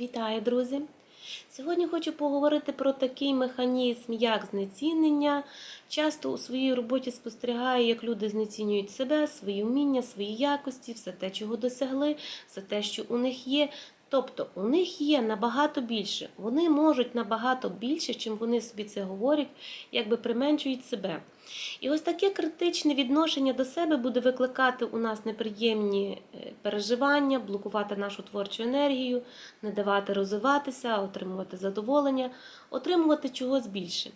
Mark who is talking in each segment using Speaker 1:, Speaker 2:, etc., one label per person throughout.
Speaker 1: Вітаю, друзі! Сьогодні хочу поговорити про такий механізм, як знецінення. Часто у своїй роботі спостерігаю, як люди знецінюють себе, свої вміння, свої якості, все те, чого досягли, все те, що у них є. Тобто у них є набагато більше. Вони можуть набагато більше, чим вони собі це говорять, якби применшують себе. І ось таке критичне відношення до себе буде викликати у нас неприємні е, переживання, блокувати нашу творчу енергію, не давати розвиватися, отримувати задоволення, отримувати чогось більше.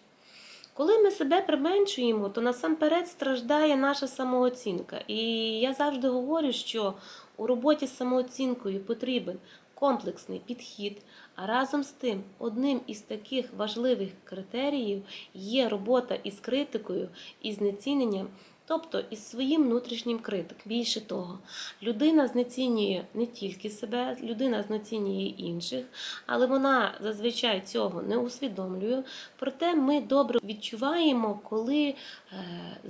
Speaker 1: Коли ми себе применшуємо, то насамперед страждає наша самооцінка. І я завжди говорю, що у роботі з самооцінкою потрібен комплексний підхід. А разом з тим, одним із таких важливих критеріїв є робота із критикою і знеціненням, тобто із своїм внутрішнім критиком. Більше того, людина знецінює не тільки себе, людина знецінює інших, але вона зазвичай цього не усвідомлює. Проте ми добре відчуваємо, коли е,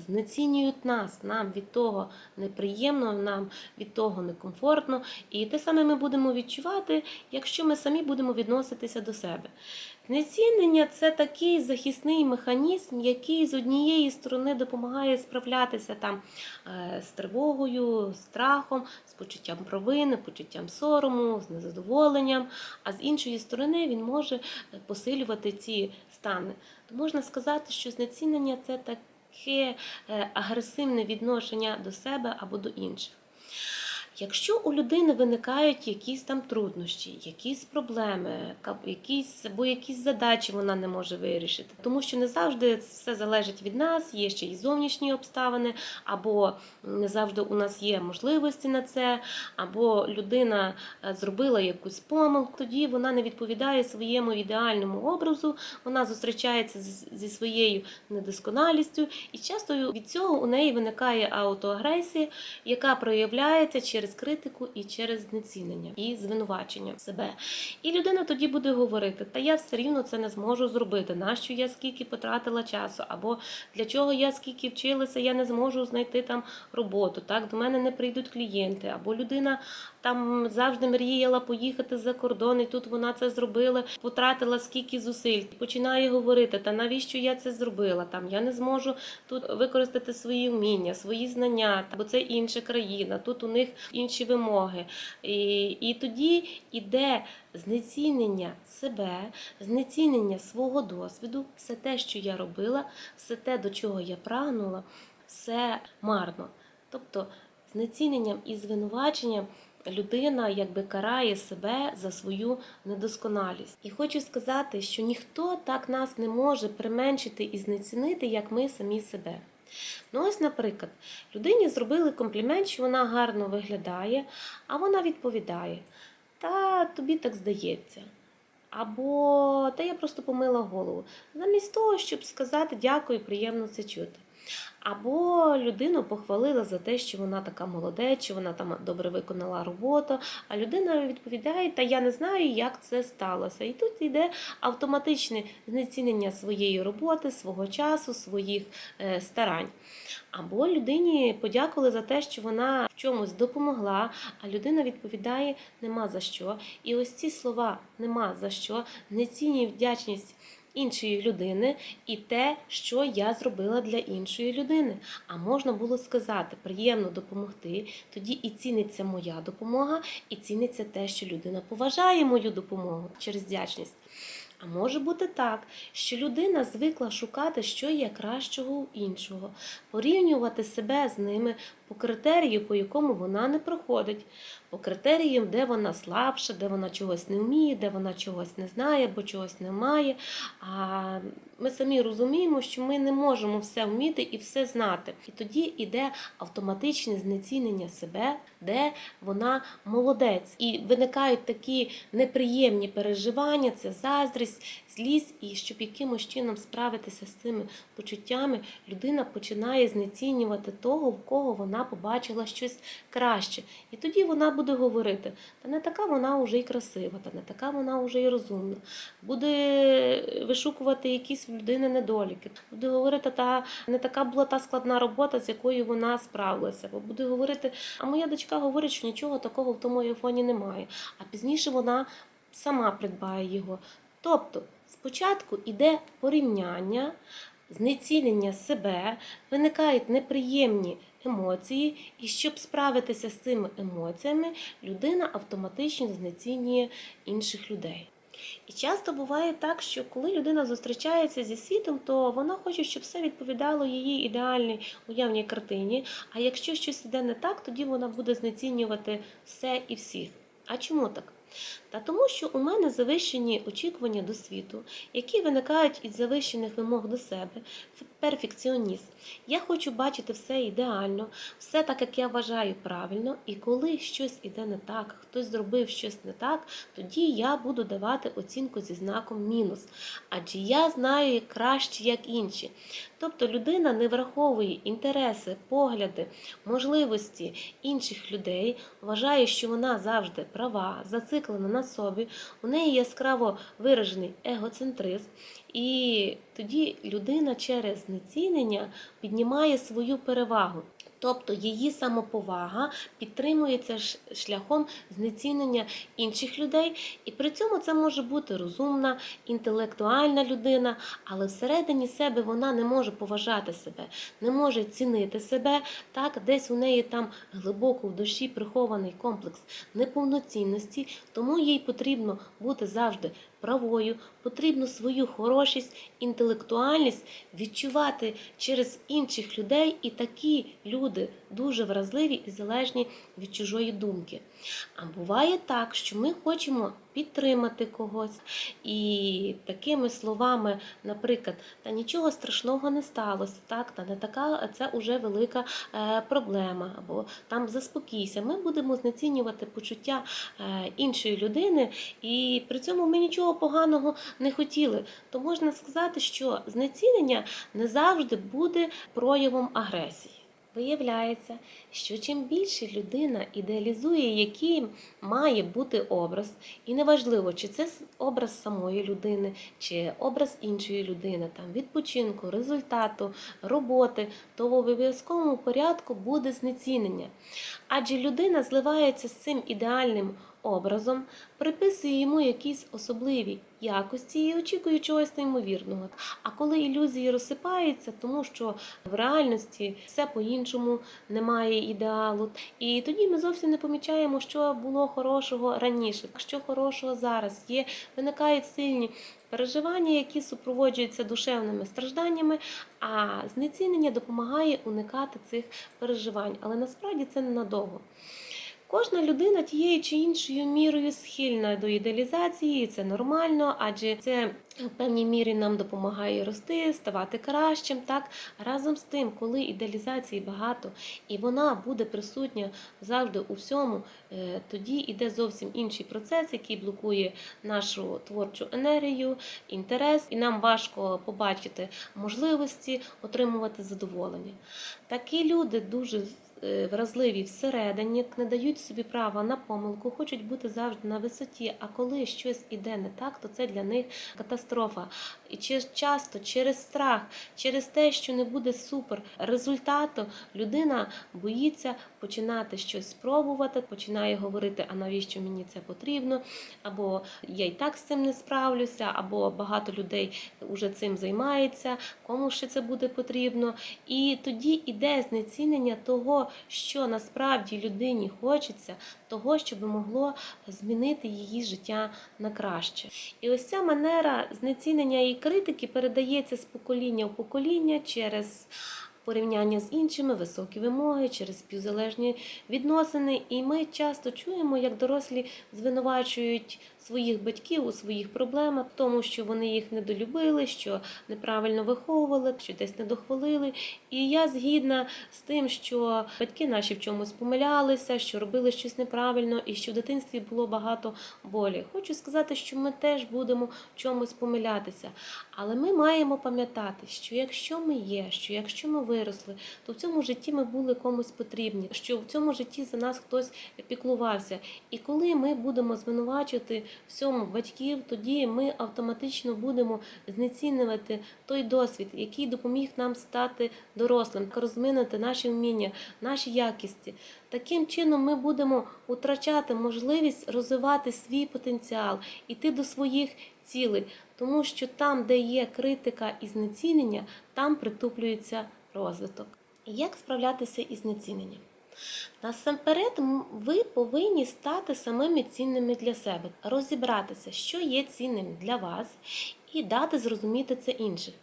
Speaker 1: знецінюють нас. Нам від того неприємно, нам від того некомфортно. І те саме ми будемо відчувати, якщо ми самі будемо відноситися до себе. Знецінення це такий захисний механізм, який з однієї сторони допомагає справлятися там е, з тривогою, страхом, з почуттям провини, почуттям сорому, з незадоволенням. А з іншої сторони він може посилювати ці стани. То можна сказати, що знецінення це таке е, агресивне відношення до себе або до інших. Якщо у людини виникають якісь там труднощі, якісь проблеми, якісь або якісь задачі вона не може вирішити, тому що не завжди все залежить від нас, є ще й зовнішні обставини, або не завжди у нас є можливості на це, або людина е, зробила якусь помилку, тоді вона не відповідає своєму ідеальному образу, вона зустрічається зі своєю недосконалістю, і часто від цього у неї виникає аутоагресія, яка проявляється через критику і через знецінення і звинувачення себе. І людина тоді буде говорити: Та я все рівно це не зможу зробити. Нащо я скільки потратила часу? Або для чого я скільки вчилася, я не зможу знайти там роботу. Так до мене не прийдуть клієнти, або людина там завжди мріяла поїхати за кордон, і тут вона це зробила, потратила скільки зусиль. Починає говорити: та навіщо я це зробила? Там я не зможу тут використати свої вміння, свої знання, бо це інша країна, тут у них інші вимоги. І, і тоді іде знецінення себе, знецінення свого досвіду, все те, що я робила, все те, до чого я прагнула, все марно. Тобто знеціненням і звинуваченням людина якби карає себе за свою недосконалість. І хочу сказати, що ніхто так нас не може применшити і знецінити, як ми самі себе. Ну, ось, наприклад, людині зробили комплімент, що вона гарно виглядає, а вона відповідає: Та тобі так здається. Або та я просто помила голову. Замість того, щоб сказати дякую, приємно це чути. Або людину похвалила за те, що вона така молодець, що вона там добре виконала роботу, а людина відповідає, та я не знаю, як це сталося. І тут йде автоматичне знецінення своєї роботи, свого часу, своїх е, старань. Або людині подякували за те, що вона в чомусь допомогла, а людина відповідає нема за що. І ось ці слова нема за що, знецінює вдячність іншої людини і те, що я зробила для іншої людини. А можна було сказати, приємно допомогти, тоді і ціниться моя допомога, і ціниться те, що людина поважає мою допомогу через вдячність. А може бути так, що людина звикла шукати, що є кращого у іншого, порівнювати себе з ними по критерію, по якому вона не проходить, по критеріям, де вона слабша, де вона чогось не вміє, де вона чогось не знає, бо чогось не має. А ми самі розуміємо, що ми не можемо все вміти і все знати. І тоді йде автоматичне знецінення себе, де вона молодець. І виникають такі неприємні переживання, це заздрість, злість, і щоб якимось чином справитися з цими почуттями, людина починає знецінювати того, в кого вона побачила щось краще. І тоді вона буде говорити: та не така вона вже й красива, та не така вона вже й розумна. Буде вишукувати якісь в людини недоліки. Буде говорити, та не така була та складна робота, з якою вона справилася. Бо буде говорити, а моя дочка говорить, що нічого такого в тому айфоні немає. А пізніше вона сама придбає його. Тобто спочатку йде порівняння, знецінення себе, виникають неприємні емоції, і щоб справитися з цими емоціями, людина автоматично знецінює інших людей. І часто буває так, що коли людина зустрічається зі світом, то вона хоче, щоб все відповідало її ідеальній уявній картині. А якщо щось іде не так, тоді вона буде знецінювати все і всіх. А чому так? Та тому, що у мене завищені очікування до світу, які виникають із завищених вимог до себе, перфекціоніст. Я хочу бачити все ідеально, все так, як я вважаю правильно, і коли щось іде не так, хтось зробив щось не так, тоді я буду давати оцінку зі знаком мінус. Адже я знаю краще, як інші. Тобто людина не враховує інтереси, погляди, можливості інших людей, вважає, що вона завжди права, зациклена на собі, у неї яскраво виражений егоцентризм, і тоді людина через знецінення піднімає свою перевагу. Тобто її самоповага підтримується шляхом знецінення інших людей, і при цьому це може бути розумна, інтелектуальна людина, але всередині себе вона не може поважати себе, не може цінити себе. Так, десь у неї там глибоко в душі прихований комплекс неповноцінності, тому їй потрібно бути завжди правою, потрібно свою хорошість, інтелектуальність відчувати через інших людей, і такі люди дуже вразливі і залежні від чужої думки. А буває так, що ми хочемо підтримати когось, і такими словами, наприклад, та нічого страшного не сталося, так, та не така це вже велика е, проблема, або там заспокійся. Ми будемо знецінювати почуття е, іншої людини, і при цьому ми нічого поганого не хотіли. То можна сказати, що знецінення не завжди буде проявом агресії. Виявляється, що чим більше людина ідеалізує, який має бути образ, і неважливо, чи це образ самої людини, чи образ іншої людини, там відпочинку, результату, роботи, то в обов'язковому порядку буде знецінення. Адже людина зливається з цим ідеальним образом, приписує йому якісь особливі якості і очікує чогось неймовірного. А коли ілюзії розсипаються, тому що в реальності все по-іншому немає ідеалу, і тоді ми зовсім не помічаємо, що було хорошого раніше, що хорошого зараз є. Виникають сильні переживання, які супроводжуються душевними стражданнями, а знецінення допомагає уникати цих переживань. Але насправді це ненадовго. Кожна людина тією чи іншою мірою схильна до ідеалізації, і це нормально, адже це в певній мірі нам допомагає рости, ставати кращим. Так разом з тим, коли ідеалізації багато і вона буде присутня завжди у всьому, е, тоді йде зовсім інший процес, який блокує нашу творчу енергію, інтерес, і нам важко побачити можливості отримувати задоволення. Такі люди дуже вразливі всередині, не дають собі права на помилку, хочуть бути завжди на висоті. А коли щось іде не так, то це для них катастрофа. І часто через страх, через те, що не буде супер результату, людина боїться починати щось спробувати, починає говорити, а навіщо мені це потрібно, або я і так з цим не справлюся, або багато людей вже цим займається, кому ще це буде потрібно. І тоді іде знецінення того, що насправді людині хочеться, того, щоб могло змінити її життя на краще. І ось ця манера знецінення критики передається з покоління в покоління через. Порівняння з іншими, високі вимоги, через співзалежні відносини. І ми часто чуємо, як дорослі звинувачують своїх батьків у своїх проблемах, тому, що вони їх недолюбили, що неправильно виховували, що десь не дохвалили. І я згідна з тим, що батьки наші в чомусь помилялися, що робили щось неправильно, і що в дитинстві було багато болі. Хочу сказати, що ми теж будемо в чомусь помилятися. Але ми маємо пам'ятати, що якщо ми є, що якщо ми виросли, то в цьому житті ми були комусь потрібні, що в цьому житті за нас хтось піклувався. І коли ми будемо звинувачувати всьому батьків, тоді ми автоматично будемо знецінювати той досвід, який допоміг нам стати дорослим, розвинути наші вміння, наші якісті. Таким чином ми будемо втрачати можливість розвивати свій потенціал, іти до своїх цілей, тому що там, де є критика і знецінення, там притуплюється розвиток. Як справлятися із знеціненням? Насамперед, ви повинні стати самими цінними для себе, розібратися, що є цінним для вас, і дати зрозуміти це інших.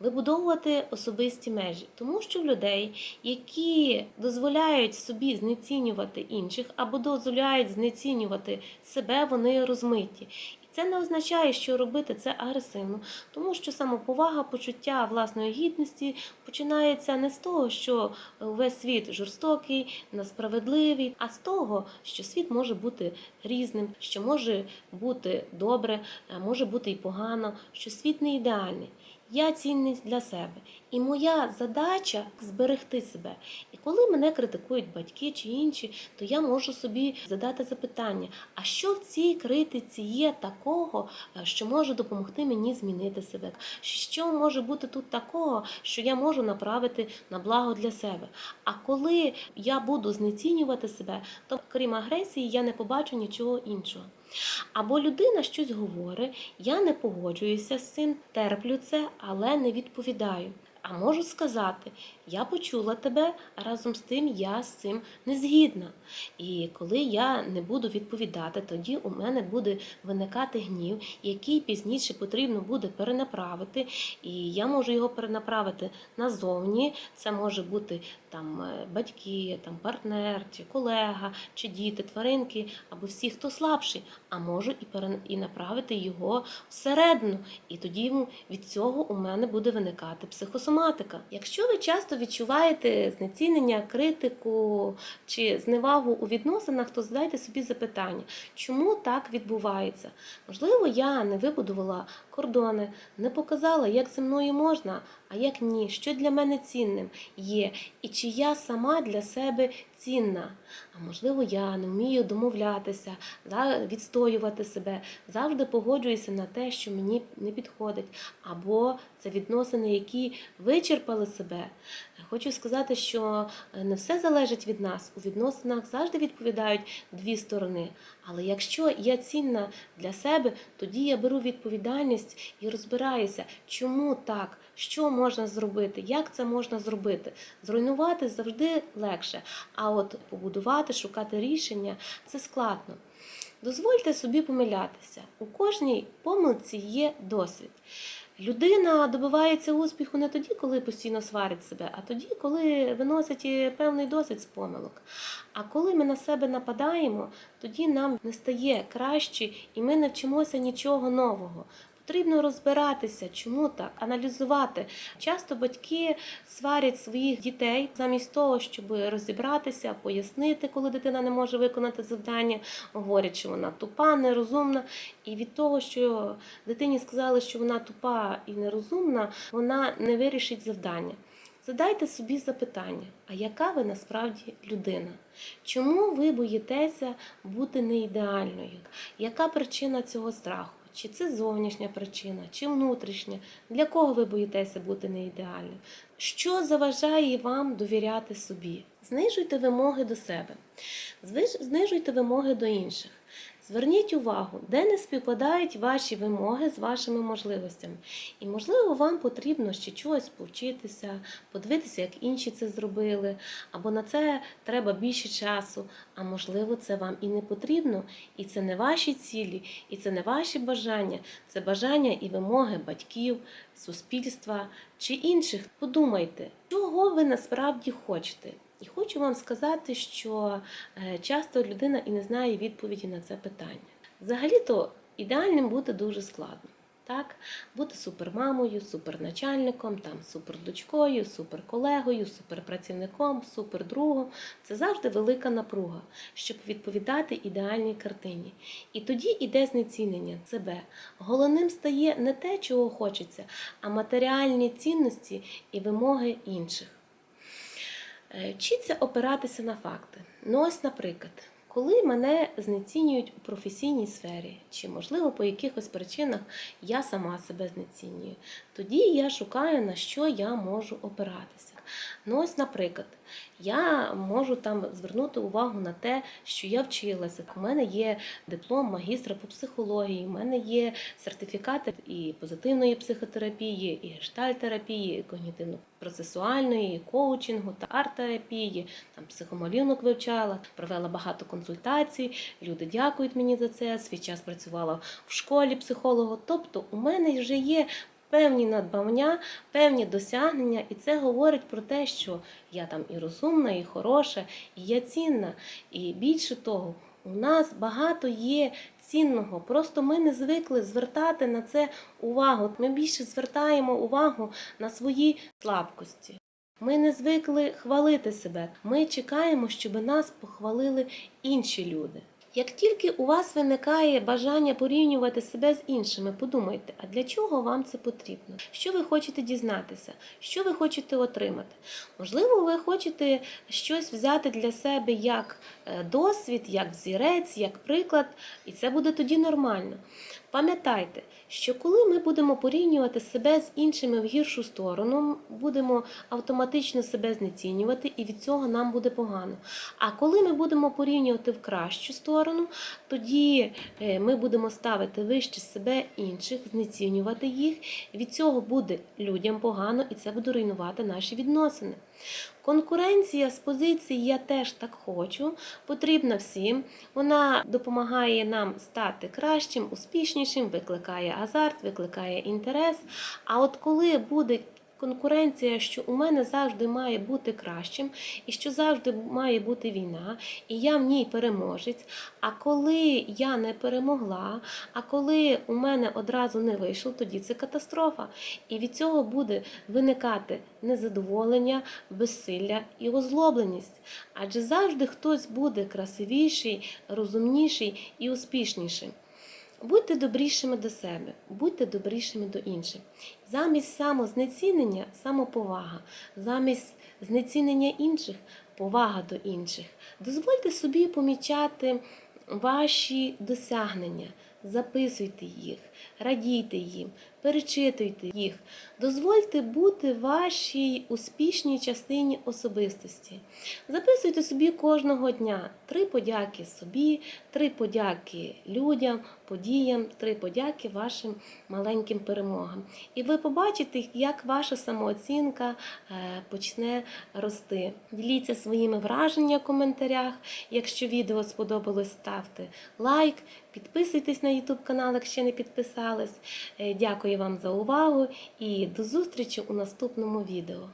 Speaker 1: Вибудовувати особисті межі, тому що в людей, які дозволяють собі знецінювати інших або дозволяють знецінювати себе, вони розмиті. Це не означає, що робити це агресивно, тому що самоповага, почуття власної гідності починається не з того, що весь світ жорстокий, несправедливий, а з того, що світ може бути різним, що може бути добре, може бути і погано, що світ не ідеальний. Я цінність для себе. І моя задача зберегти себе. І коли мене критикують батьки чи інші, то я можу собі задати запитання: а що в цій критиці є такого, е, що може допомогти мені змінити себе? Що може бути тут такого, що я можу направити на благо для себе? А коли я буду знецінювати себе, то крім агресії я не побачу нічого іншого. Або людина щось говорить, я не погоджуюся з цим, терплю це, але не відповідаю. А можу сказати, я почула тебе, а разом з тим я з цим не згідна. І коли я не буду відповідати, тоді у мене буде виникати гнів, який пізніше потрібно буде перенаправити. І я можу його перенаправити назовні. Це може бути там е, батьки, там партнер, чи колега, чи діти, тваринки, або всі, хто слабший. А можу і пере... і направити його всередину. І тоді від цього у мене буде виникати психосоматика. Якщо ви часто відчуваєте знецінення, критику чи зневагу у відносинах, то задайте собі запитання, чому так відбувається? Можливо, я не вибудувала кордони, не показала, як зі мною можна, а як ні, що для мене цінним є, і чи я сама для себе цінна. А можливо, я не вмію домовлятися, відстоювати себе, завжди погоджуюся на те, що мені не підходить, або це відносини, які вичерпали себе. Хочу сказати, що е, не все залежить від нас. У відносинах завжди відповідають дві сторони. Але якщо я цінна для себе, тоді я беру відповідальність і розбираюся, чому так, що можна зробити, як це можна зробити. Зруйнувати завжди легше, а от побудувати, шукати рішення це складно. Дозвольте собі помилятися. У кожній помилці є досвід. Людина добивається успіху не тоді, коли постійно сварить себе, а тоді, коли виносить певний досвід з помилок. А коли ми на себе нападаємо, тоді нам не стає краще і ми не вчимося нічого нового. Потрібно розбиратися, чому так, аналізувати. Часто батьки сварять своїх дітей замість того, щоб розібратися, пояснити, коли дитина не може виконати завдання, говорять, що вона тупа, нерозумна. І від того, що дитині сказали, що вона тупа і нерозумна, вона не вирішить завдання. Задайте собі запитання, а яка ви насправді людина? Чому ви боїтеся бути неідеальною? Яка причина цього страху? Чи це зовнішня причина, чи внутрішня? Для кого ви боїтеся бути неідеальним? Що заважає вам довіряти собі? Знижуйте вимоги до себе, знижуйте вимоги до інших. Зверніть увагу, де не співпадають ваші вимоги з вашими можливостями. І, можливо, вам потрібно ще чогось повчитися, подивитися, як інші це зробили, або на це треба більше часу. А можливо, це вам і не потрібно, і це не ваші цілі, і це не ваші бажання, це бажання і вимоги батьків, суспільства чи інших. Подумайте, чого ви насправді хочете. І хочу вам сказати, що е, часто людина і не знає відповіді на це питання. Взагалі-то ідеальним бути дуже складно. Так, бути супермамою, суперначальником, там супердочкою, суперколегою, суперпрацівником, супердругом це завжди велика напруга, щоб відповідати ідеальній картині. І тоді іде знецінення себе. Головним стає не те, чого хочеться, а матеріальні цінності і вимоги інших. Е, Вчіться опиратися на факти. Ну ось, наприклад, Коли мене знецінюють у професійній сфері, чи, можливо, по якихось причинах я сама себе знецінюю, тоді я шукаю, на що я можу опиратися. Ну, ось, наприклад, я можу там звернути увагу на те, що я вчилася. У мене є диплом магістра по психології, у мене є сертифікати і позитивної психотерапії, і гештальтерапії, і когнітивно-процесуальної, і коучингу та арт-терапії, там психомолінок вивчала, провела багато консультацій. Люди дякують мені за це. Свій час працювала в школі психолога. Тобто, у мене вже є певні надбавня, певні досягнення, і це говорить про те, що я там і розумна, і хороша, і я цінна. І більше того, у нас багато є цінного. Просто ми не звикли звертати на це увагу. Ми більше звертаємо увагу на свої слабкості. Ми не звикли хвалити себе. Ми чекаємо, щоб нас похвалили інші люди. Як тільки у вас виникає бажання порівнювати себе з іншими, подумайте, а для чого вам це потрібно? Що ви хочете дізнатися? Що ви хочете отримати? Можливо, ви хочете щось взяти для себе як е, досвід, як взірець, як приклад, і це буде тоді нормально. Пам'ятайте, що коли ми будемо порівнювати себе з іншими в гіршу сторону, будемо автоматично себе знецінювати, і від цього нам буде погано. А коли ми будемо порівнювати в кращу сторону, тоді е, ми будемо ставити вище себе інших, знецінювати їх. Від цього буде людям погано, і це буде руйнувати наші відносини. Конкуренція з позиції Я теж так хочу потрібна всім. Вона допомагає нам стати кращим, успішнішим, викликає азарт, викликає інтерес. А от коли буде конкуренція, що у мене завжди має бути кращим, і що завжди має бути війна, і я в ній переможець. А коли я не перемогла, а коли у мене одразу не вийшло, тоді це катастрофа. І від цього буде виникати незадоволення, безсилля і озлобленість. Адже завжди хтось буде красивіший, розумніший і успішніший. Будьте добрішими до себе, будьте добрішими до інших. Замість самознецінення самоповага, замість знецінення інших повага до інших. Дозвольте собі помічати ваші досягнення, записуйте їх, радійте їм, перечитуйте їх. Дозвольте бути вашій успішній частині особистості. Записуйте собі кожного дня три подяки собі, три подяки людям, подіям, три подяки вашим маленьким перемогам. І ви побачите, як ваша самооцінка е, почне рости. Діліться своїми враженнями в коментарях. Якщо відео сподобалось, ставте лайк, підписуйтесь на YouTube канал, якщо не підписались. Е, Дякую вам за увагу і до зустрічі у наступному відео.